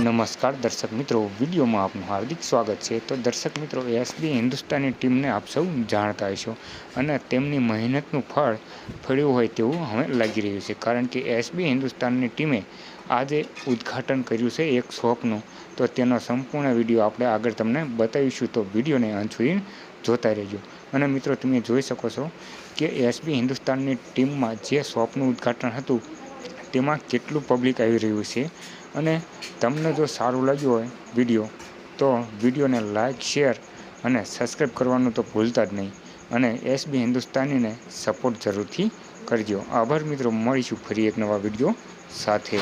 નમસ્કાર દર્શક મિત્રો, વિડીયોમાં આપનું હાર્દિક સ્વાગત છે. તો દર્શક મિત્રો એસબી હિન્દુસ્તાની ટીમને આપ સૌ જાણતા હશો અને તેમની મહેનતનું ફળ ફળ્યું હોય તેવું હવે લાગી રહ્યું છે. કારણ કે એસબી હિન્દુસ્તાનની ટીમે આજે ઉદ્ઘાટન કર્યું છે એક શોખનું. તો તેનો સંપૂર્ણ વીડિયો આપણે આગળ તમને બતાવીશું. તો વિડીયોને અંત સુધી જોતા રહેજો. અને મિત્રો, તમે જોઈ શકો છો કે એસબી હિન્દુસ્તાનની ટીમમાં જે શોપનું ઉદ્ઘાટન હતું તેમાં કેટલું પબ્લિક આવી રહ્યું છે અને તમને જો સારું લાગ્યું હોય વીડિયો તો વિડીયોને લાઇક શેર અને સબસ્ક્રાઈબ કરવાનું તો ભૂલતા જ નહીં. અને એસબી હિન્દુસ્તાનીને સપોર્ટ જરૂરથી કરજો. આભાર મિત્રો, મળીશું ફરી એક નવા વીડિયો સાથે.